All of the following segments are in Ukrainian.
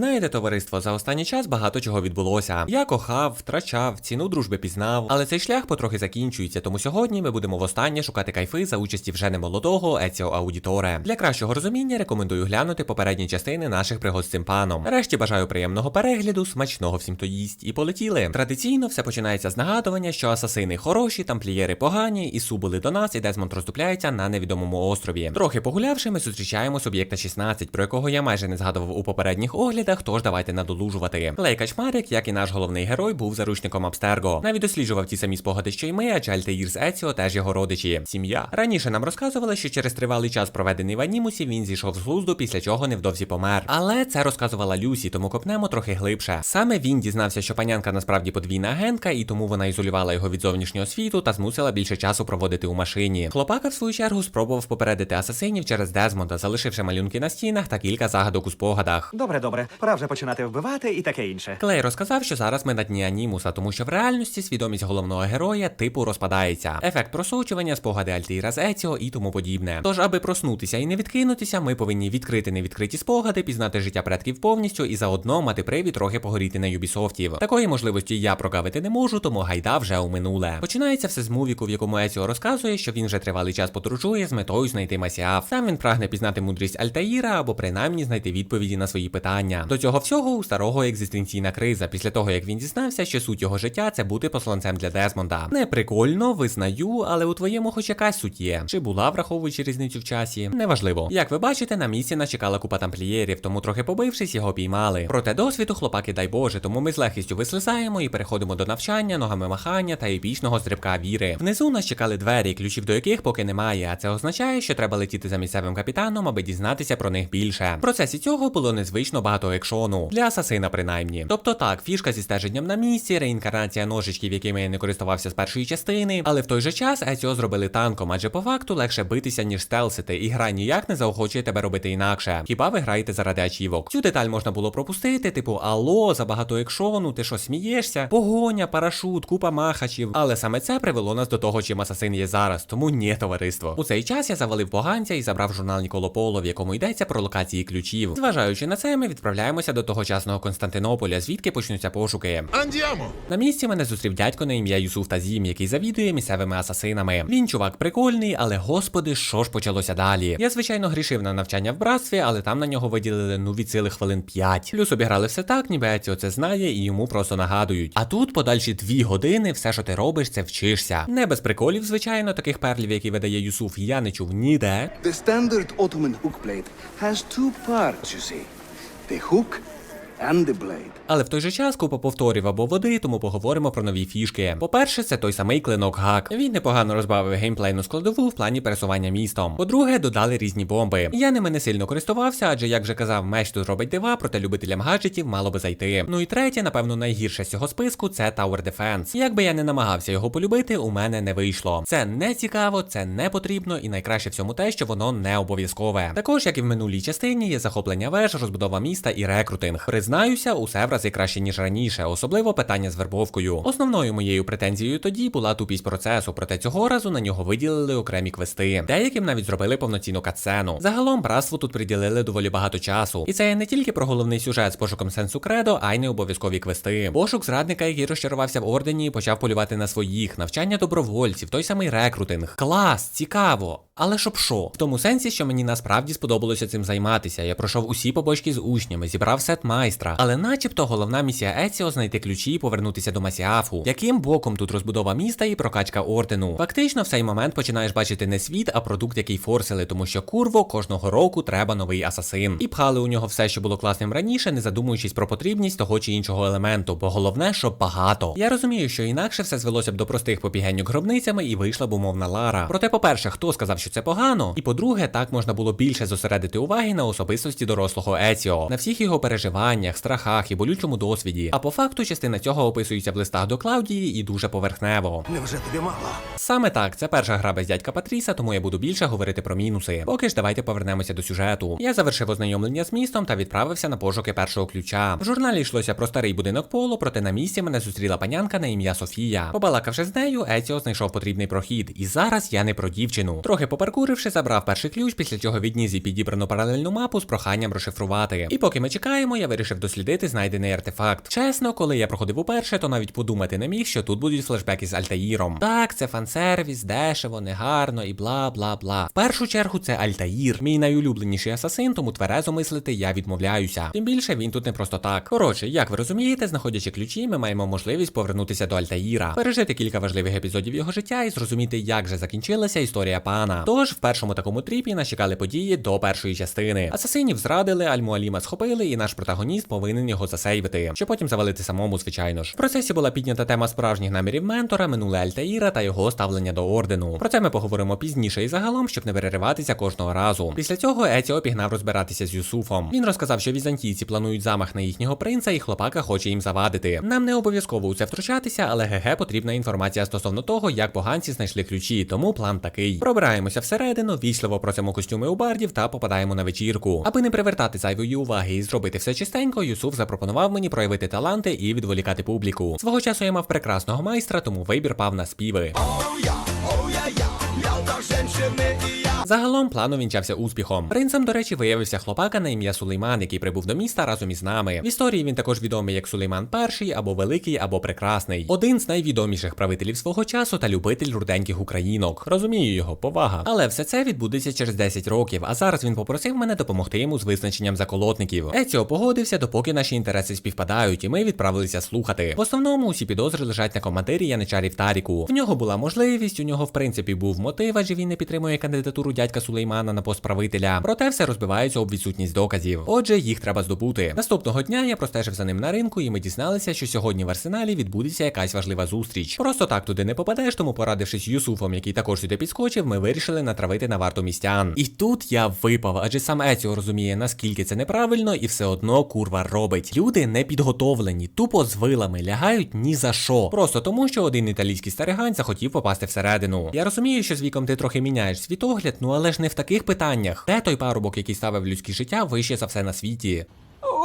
Знаєте, товариство, за останній час багато чого відбулося. Я кохав, втрачав, ціну дружби пізнав, але цей шлях потрохи закінчується, тому сьогодні ми будемо востаннє шукати кайфи за участі вже не молодого Еціо Аудіторе. Для кращого розуміння рекомендую глянути попередні частини наших пригод з цим паном. Решті бажаю приємного перегляду, смачного всім то їсть і полетіли. Традиційно все починається з нагадування, що асасини хороші, тамплієри погані, і субули до нас, і Дезмонд роздупляється на невідомому острові. Трохи погулявши, ми зустрічаємо суб'єкта 16, про якого я майже не згадував у попередніх оглядах, тож давайте надолужувати. Лей Качмарик, як і наш головний герой, був заручником Абстерго. Навіть досліджував ті самі спогади, що й ми, адже Альтеїр з Еціо теж його родичі. Сім'я. Раніше нам розказували, що через тривалий час, проведений в Анімусі, він зійшов з глузду, після чого невдовзі помер. Але це розказувала Люсі, тому копнемо трохи глибше. Саме він дізнався, що панянка насправді подвійна агентка, і тому вона ізолювала його від зовнішнього світу та змусила більше часу проводити у машині. Хлопака, в свою чергу, спробував попередити асасинів через Дезмонда, залишивши малюнки на стінах та кілька загадок у спогадах. Добре, добре, пора вже починати вбивати і таке інше. Клей розказав, що зараз ми на дні анімуса, тому що в реальності свідомість головного героя типу розпадається. Ефект просочування, спогади Альтіра з Еціо і тому подібне. Тож, аби проснутися і не відкинутися, ми повинні відкрити невідкриті спогади, пізнати життя предків повністю і заодно мати привід трохи погоріти на Юбісофтів. Такої можливості я прогавити не можу, тому гайда вже у минуле. Починається все з мувіку, в якому Еціо розказує, що він вже тривалий час подорожує з метою знайти Масіаф. Сам він прагне пізнати мудрість Альтаїра або принаймні знайти відповіді на свої питання. До цього всього у старого екзистенційна криза, після того як він дізнався, що суть його життя це бути посланцем для Дезмонда. Не прикольно, визнаю, але у твоєму хоч якась суть є. Чи була, враховуючи різницю в часі? Неважливо. Як ви бачите, на місці нас чекала купа тамплієрів, тому трохи побившись, його піймали. Проте досвіду хлопаки, дай Боже, тому ми з легкістю вислизаємо і переходимо до навчання, ногами махання та епічного стрибка віри. Внизу нас чекали двері, ключів до яких поки немає, а це означає, що треба летіти за місцевим капітаном, аби дізнатися про них більше. В процесі цього було незвично багато екшону для асасина, принаймні. Тобто так, фішка зі стеженням на місці, реінкарнація ножичків, якими я не користувався з першої частини, але в той же час Еціо зробили танком, адже по факту легше битися, ніж стелсити, і гра ніяк не заохочує тебе робити інакше. Хіба ви граєте заради ачівок? Цю деталь можна було пропустити, типу алло, забагато екшону, ти що смієшся? Погоня, парашут, купа махачів. Але саме це привело нас до того, чим асасин є зараз, тому ні, товариство. У цей час я завалив поганця і забрав журнал Ніколо Поло, в якому йдеться про локації ключів. Зважаючи на це, ми відправляємося до тогочасного Константинополя, звідки почнуться пошуки. Andiamo! На місці мене зустрів дядько на ім'я Юсуф Тазім, який завідує місцевими асасинами. Він чувак прикольний, але господи, що ж почалося далі? Я звичайно грішив на навчання в братстві, але там на нього виділили ну від цілих хвилин 5. Плюс обіграли все так, ніби Еціо це знає і йому просто нагадують. А тут подальші дві години все, що ти робиш, це вчишся. Не без приколів, звичайно, таких перлів, які видає Юсуф, я не чув ніде. The standard Ottoman hook blade has two parts, you see. The hook and the blade. Але в той же час купа повторів або води, тому поговоримо про нові фішки. По-перше, це той самий клинок гак. Він непогано розбавив геймплейну складову в плані пересування містом. По-друге, додали різні бомби. Я ними не сильно користувався, адже як вже казав, меч тут робить дива, проте любителям гаджетів мало би зайти. Ну і третє, напевно, найгірше з цього списку це Tower Defense. Як би я не намагався його полюбити, у мене не вийшло. Це не цікаво, це не потрібно, і найкраще в цьому те, що воно не обов'язкове. Також, як і в минулій частині, є захоплення веж, розбудова міста і рекрутинг. Признаюся, усе в рази краще ніж раніше, особливо питання з вербовкою. Основною моєю претензією тоді була тупість процесу, проте цього разу на нього виділили окремі квести. Деяким навіть зробили повноцінну катсцену. Загалом братству тут приділили доволі багато часу. І це не тільки про головний сюжет з пошуком сенсу кредо, а й не обов'язкові квести. Пошук зрадника, який розчарувався в ордені, і почав полювати на своїх, навчання добровольців, той самий рекрутинг. Клас, цікаво. Але щоб що? В тому сенсі, що мені насправді сподобалося цим займатися. Я пройшов усі побочки з учнями, зібрав сет майстра. Але начебто головна місія Еціо знайти ключі і повернутися до Масіафу. Яким боком тут розбудова міста і прокачка ордену? Фактично, в цей момент починаєш бачити не світ, а продукт, який форсили, тому що курво кожного року треба новий асасин. І пхали у нього все, що було класним раніше, не задумуючись про потрібність того чи іншого елементу, бо головне, щоб багато. Я розумію, що інакше все звелося б до простих попігенню гробницями і вийшла б умовна Лара. Проте, по-перше, хто сказав, що це погано? І по-друге, так можна було більше зосередити уваги на особистості дорослого Еціо, на всіх його переживаннях, страхах і болючому досвіді. А по факту частина цього описується в листах до Клаудії і дуже поверхнево. Невже тобі мало? Саме так, це перша гра без дядька Патріса, тому я буду більше говорити про мінуси. Поки ж давайте повернемося до сюжету. Я завершив ознайомлення з містом та відправився на пошуки першого ключа. В журналі йшлося про старий будинок поло, проте на місці мене зустріла панянка на ім'я Софія. Побалакавши з нею, Еціо знайшов потрібний прохід. І зараз я не про дівчину. Трохи поперкуривши, забрав перший ключ, після чого відніс і підібрану паралельну мапу з проханням розшифрувати. І поки ми чекаємо, я вирішив дослідити знайдений артефакт. Чесно, коли я проходив уперше, то навіть подумати не міг, що тут будуть флешбеки з Альтаїром. Так, це фан-сервіс, дешево, негарно і бла бла бла. В першу чергу це Альтаїр, мій найулюбленіший асасин, тому тверезо мислити я відмовляюся. Тим більше він тут не просто так. Коротше, як ви розумієте, знаходячи ключі, ми маємо можливість повернутися до Альтаїра, пережити кілька важливих епізодів його життя і зрозуміти, як же закінчилася історія пана. Тож в першому такому тріпі нас чекали події до першої частини. Асасинів зрадили, Альмуаліма схопили, і наш протагоніст повинен його засейвити, щоб потім завалити самому, звичайно ж. В процесі була піднята тема справжніх намірів ментора, минуле Альтаїра та його ставлення до ордену. Про це ми поговоримо пізніше і загалом, щоб не перериватися кожного разу. Після цього Еціо пігнав розбиратися з Юсуфом. Він розказав, що візантійці планують замах на їхнього принца, і хлопака хоче їм завадити. Нам не обов'язково у це втручатися, але ГГ потрібна інформація стосовно того, як поганці знайшли ключі, тому план такий. Пробираємося всередину, вічливо просимо костюми у бардів та попадаємо на вечірку. Аби не привертати зайвої уваги і зробити все чистенько, Юсуф запропонував мені проявити таланти і відволікати публіку. Свого часу я мав прекрасного майстра, тому вибір пав на співи. Загалом план увінчався успіхом. Принцем, до речі, виявився хлопака на ім'я Сулейман, який прибув до міста разом із нами. В історії він також відомий як Сулейман І або Великий, або Прекрасний. Один з найвідоміших правителів свого часу та любитель руденьких українок. Розумію його, повага. Але все це відбудеться через 10 років. А зараз він попросив мене допомогти йому з визначенням заколотників. Еціо погодився, допоки наші інтереси співпадають, і ми відправилися слухати. В основному усі підозри лежать на командирі Яничарів Таріку. В нього була можливість, у нього в принципі був мотив, адже він не підтримує кандидатуру дядька Сулеймана на пост правителя. Проте все розбивається об відсутність доказів. Отже, їх треба здобути. Наступного дня я простежив за ним на ринку, і ми дізналися, що сьогодні в арсеналі відбудеться якась важлива зустріч. Просто так туди не попадеш, тому порадившись Юсуфом, який також сюди підскочив, ми вирішили натравити на варту містян. І тут я випав, адже сам Еціо розуміє, наскільки це неправильно, і все одно курва робить. Люди не підготовлені, тупо з вилами, лягають ні за що. Просто тому, що один італійський старигань захотів попасти всередину. Я розумію, що з віком ти трохи міняєш світогляд, ну але ж не в таких питаннях. Де той парубок, який ставив людське життя вище за все на світі?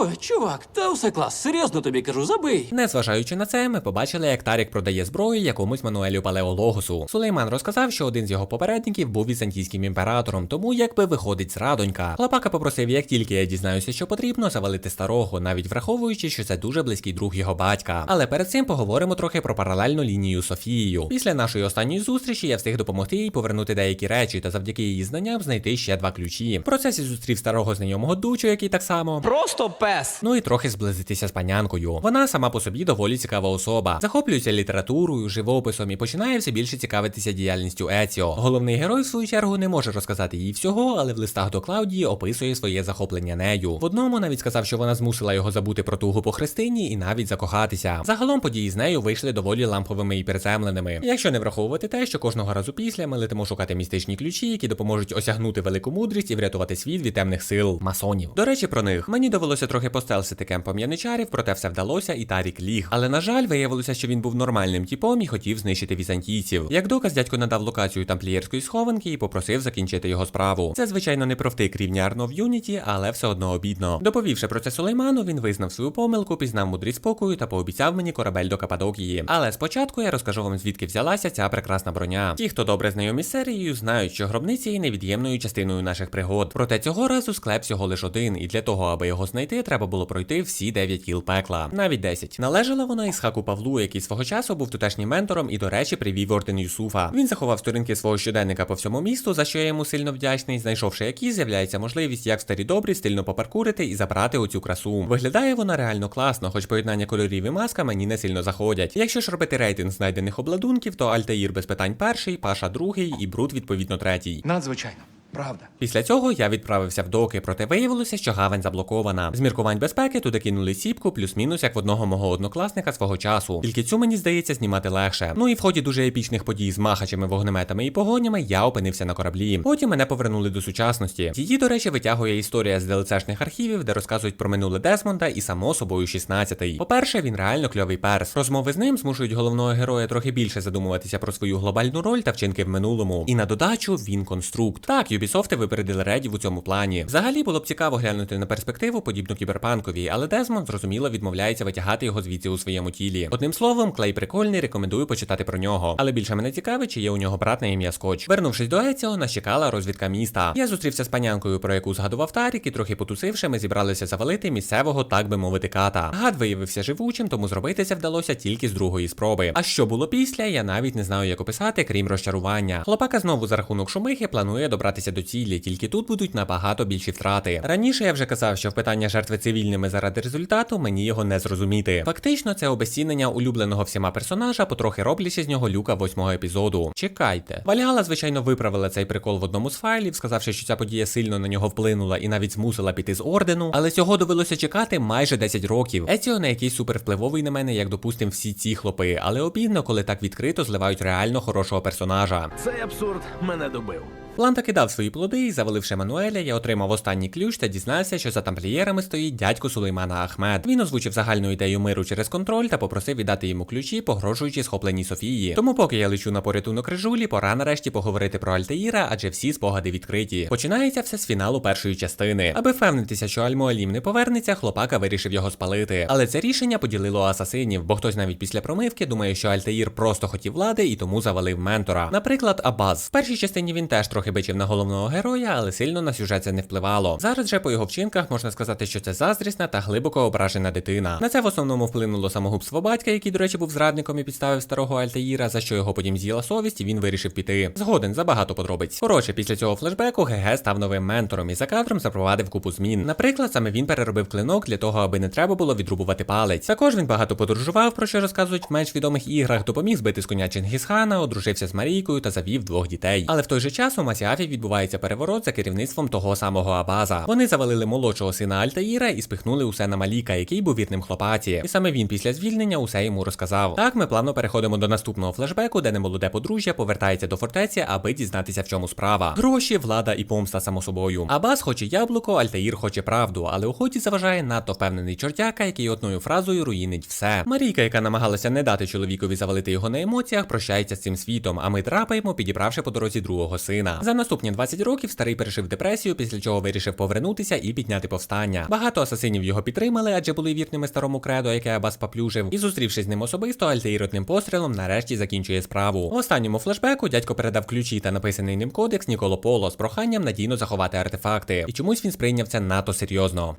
Ой, чувак, та все клас, серйозно тобі кажу, забий. Незважаючи на це, ми побачили, як Тарік продає зброю якомусь Мануелю Палеологосу. Сулейман розказав, що один з його попередників був візантійським імператором, тому якби виходить зрадонька. Хлопака попросив, як тільки я дізнаюся, що потрібно, завалити старого, навіть враховуючи, що це дуже близький друг його батька. Але перед цим поговоримо трохи про паралельну лінію Софією. Після нашої останньої зустрічі я встиг допомогти їй повернути деякі речі та завдяки її знанням знайти ще два ключі. В процесі зустрів старого знайомого дучу, який так само. Просто пес. Ну і трохи зблизитися з панянкою. Вона сама по собі доволі цікава особа. Захоплюється літературою, живописом і починає все більше цікавитися діяльністю Еціо. Головний герой, в свою чергу, не може розказати їй всього, але в листах до Клаудії описує своє захоплення нею. В одному навіть сказав, що вона змусила його забути про тугу по Христині і навіть закохатися. Загалом події з нею вийшли доволі ламповими і приземленими. Якщо не враховувати те, що кожного разу після ми летимо шукати містичні ключі, які допоможуть осягнути велику мудрість і врятувати світ від темних сил масонів. До речі, про них мені довелося трохи постелсити кемпом яничарів, проте все вдалося, і Тарік ліг. Але на жаль, виявилося, що він був нормальним типом і хотів знищити візантійців. Як доказ, дядько надав локацію тамплієрської схованки і попросив закінчити його справу. Це, звичайно, не про втик рівня Арно в Юніті, але все одно обідно. Доповівши про це Сулейману, він визнав свою помилку, пізнав мудрість спокою та пообіцяв мені корабель до Кападокії. Але спочатку я розкажу вам, звідки взялася ця прекрасна броня. Ті, хто добре знайомі з серією, знають, що гробниці є невід'ємною частиною наших пригод. Проте цього разу склеп всього лиш один, і для того, аби його знайти, треба було пройти всі 9 кіл пекла, навіть 10. Належала вона Ісхаку Павлу, який свого часу був тутешнім ментором і, до речі, привів орден Юсуфа. Він заховав сторінки свого щоденника по всьому місту, за що я йому сильно вдячний, знайшовши які, з'являється можливість як в старі добрі стильно попаркурити і забрати оцю красу. Виглядає вона реально класно, хоч поєднання кольорів і маска мені не сильно заходять. Якщо ж робити рейтинг знайдених обладунків, то Альтаїр без питань перший, Паша другий і Брут відповідно третій. Надзвичайно, правда. Після цього я відправився в доки, проте виявилося, що гавань заблокована. З міркувань безпеки туди кинули сіпку, плюс-мінус як в одного мого однокласника свого часу. Тільки цю мені здається знімати легше. Ну і в ході дуже епічних подій з махачами, вогнеметами і погонями я опинився на кораблі. Потім мене повернули до сучасності. Її, до речі, витягує історія з ДЛЦшних архівів, де розказують про минуле Десмонда і само собою 16-й. По-перше, він реально кльовий перс. Розмови з ним змушують головного героя трохи більше задумуватися про свою глобальну роль та вчинки в минулому. І на додачу він конструкт. Так, Ubisoft випередили редів у цьому плані. Взагалі було б цікаво глянути на перспективу, подібну кіберпанковій, але Дезмонд зрозуміло відмовляється витягати його звідси у своєму тілі. Одним словом, клей прикольний, рекомендую почитати про нього. Але більше мене цікавить, чи є у нього брат на ім'я Скотч. Вернувшись до Еціо, нас чекала розвідка міста. Я зустрівся з панянкою, про яку згадував Тарік, і трохи потусивши, ми зібралися завалити місцевого, так би мовити, ката. Гад виявився живучим, тому зробити це вдалося тільки з другої спроби. А що було після, я навіть не знаю, як описати, крім розчарування. Хлопака знову за рахунок шумихи планує добратися до цілі, тільки тут будуть набагато більші втрати. Раніше я вже казав, що в питання жертви цивільними заради результату мені його не зрозуміти. Фактично, це обезцінення улюбленого всіма персонажа, потрохи роблячи з нього люка восьмого епізоду. Чекайте. Вальгала, звичайно, виправила цей прикол в одному з файлів, сказавши, що ця подія сильно на нього вплинула і навіть змусила піти з ордену, але цього довелося чекати майже 10 років. Еціо не якийсь супервпливовий на мене, як допустим, всі ці хлопи, але обідно, коли так відкрито зливають реально хорошого персонажа. Цей абсурд мене добив. План таки дав свої плоди, і заваливши Мануеля, я отримав останній ключ та дізнався, що за тамплієрами стоїть дядько Сулеймана Ахмед. Він озвучив загальну ідею миру через контроль та попросив віддати йому ключі, погрожуючи схопленій Софії. Тому, поки я лечу на порятунок Режулі, пора нарешті поговорити про Альтаїра, адже всі спогади відкриті. Починається все з фіналу першої частини. Аби впевнитися, що Альмуалім не повернеться, хлопака вирішив його спалити. Але це рішення поділило асасинів, бо хтось навіть після промивки думає, що Альтаїр просто хотів влади і тому завалив ментора. Наприклад, Абаз. В першій частині він теж трохи бичив на головного героя, але сильно на сюжет це не впливало. Зараз же по його вчинках можна сказати, що це заздрісна та глибоко ображена дитина. На це в основному вплинуло самогубство батька, який, до речі, був зрадником і підставив старого Альтаїра, за що його потім з'їла совість, і він вирішив піти. Згоден за багато подробиць. Коротше, після цього флешбеку ГГ став новим ментором і за кадром запровадив купу змін. Наприклад, саме він переробив клинок для того, аби не треба було відрубувати палець. Також він багато подорожував, про що розказують в менш відомих іграх, допоміг збити з коня Чингісхана, одружився з Марійкою та завів двох дітей. Але в той же час у Масіафі відбувається переворот за керівництвом того самого Абаза. Вони завалили молодшого сина Альтаїра і спихнули усе на Маліка, який був вірним хлопаті. І саме він після звільнення усе йому розказав. Так, ми плавно переходимо до наступного флешбеку, де немолоде подружжя повертається до фортеці, аби дізнатися, в чому справа. Гроші, влада і помста, само собою. Абаз хоче яблуко, Альтаїр хоче правду, але у ході заважає надто впевнений чортяка, який одною фразою руїнить все. Марійка, яка намагалася не дати чоловікові завалити його на емоціях, прощається з цим світом, а ми трапаємо, підібравши по дорозі другого сина. За наступні 20 років старий пережив депресію, після чого вирішив повернутися і підняти повстання. Багато асасинів його підтримали, адже були вірними старому кредо, яке Абас поплюжив. І зустрівшись з ним особисто, Альтаїр одним пострілом нарешті закінчує справу. У останньому флешбеку дядько передав ключі та написаний ним кодекс Ніколо Поло з проханням надійно заховати артефакти. І чомусь він сприйняв це надто серйозно.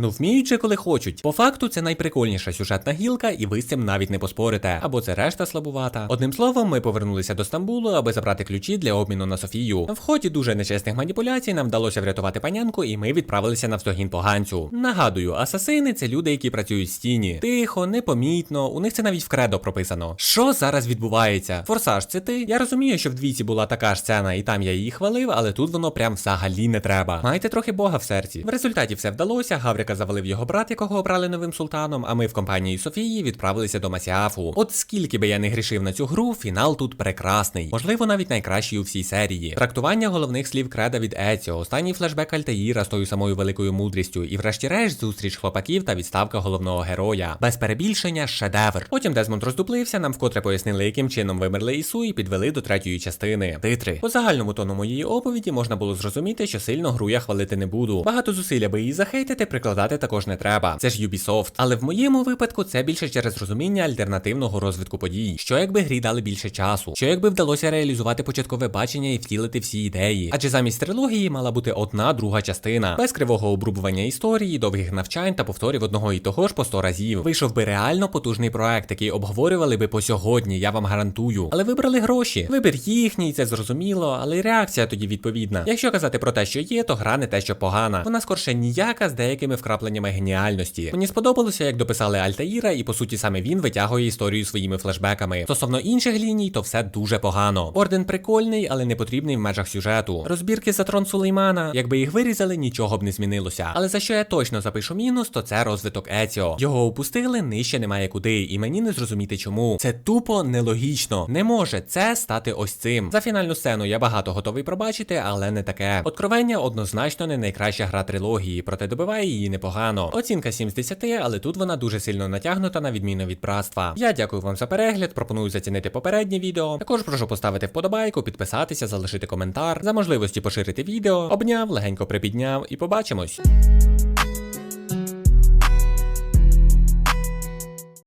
Ну вміють же, коли хочуть. По факту, це найприкольніша сюжетна гілка, і ви з цим навіть не поспорите. Або це решта слабувата. Одним словом, ми повернулися до Стамбулу, аби забрати ключі для обміну на Софію. В ході дуже нечесних маніпуляцій нам вдалося врятувати панянку, і ми відправилися навздогін поганцю. Нагадую, асасини це люди, які працюють в стіні. Тихо, непомітно. У них це навіть в кредо прописано. Що зараз відбувається? Форсаж, це ти? Я розумію, що в двійці була така ж сцена, і там я її хвалив, але тут воно прям взагалі не треба. Майте трохи Бога в серці. В результаті все вдалося. Гаврика завалив його брат, якого обрали новим султаном. А ми в компанії Софії відправилися до Масіафу. От скільки би я не грішив на цю гру, фінал тут прекрасний. Можливо, навіть найкращий у всій серії. Трактування головних слів креда від Еціо, останній флешбек Альтаїра з тою самою великою мудрістю, і врешті-решт зустріч хлопаків та відставка головного героя. Без перебільшення шедевр. Потім Дезмонд роздуплився, нам вкотре пояснили, яким чином вимерли Ісу і підвели до третьої частини. Титри. По загальному тону моєї оповіді можна було зрозуміти, що сильно гру я хвалити не буду. Багато зусиль, аби її захейтити, прикладати також не треба. Це ж Ubisoft. Але в моєму випадку це більше через розуміння альтернативного розвитку подій. Що якби грі дали більше часу? Що якби вдалося реалізувати початкове бачення і втілити всі ідеї? Адже замість трилогії мала бути одна друга частина, без кривого обрубування історії, довгих навчань та повторів одного і того ж по сто разів. Вийшов би реально потужний проект, який обговорювали би по сьогодні, я вам гарантую. Але вибрали гроші. Вибір їхній, це зрозуміло, але й реакція тоді відповідна. Якщо казати про те, що є, то гра не те, що погана. Вона скорше ніяка з деякими вкрапленнями геніальності. Мені сподобалося, як дописали Альтаїра, і по суті саме він витягує історію своїми флешбеками. Стосовно інших ліній, то все дуже погано. Орден прикольний, але не потрібний в межах сюжету. Розбірки за трон Сулеймана, якби їх вирізали, нічого б не змінилося. Але за що я точно запишу мінус, то це розвиток Еціо. Його опустили, нижче немає куди, і мені не зрозуміти чому. Це тупо нелогічно. Не може це стати ось цим. За фінальну сцену я багато готовий пробачити, але не таке. Откровення однозначно не найкраща гра трилогії, проте добиває її непогано. Оцінка 7 з 10, але тут вона дуже сильно натягнута на відміну від братства. Я дякую вам за перегляд, пропоную зацінити попереднє відео. Також прошу поставити вподобайку, підписатися, залишити коментар, за можливості поширити відео, обняв, легенько припідняв і побачимось.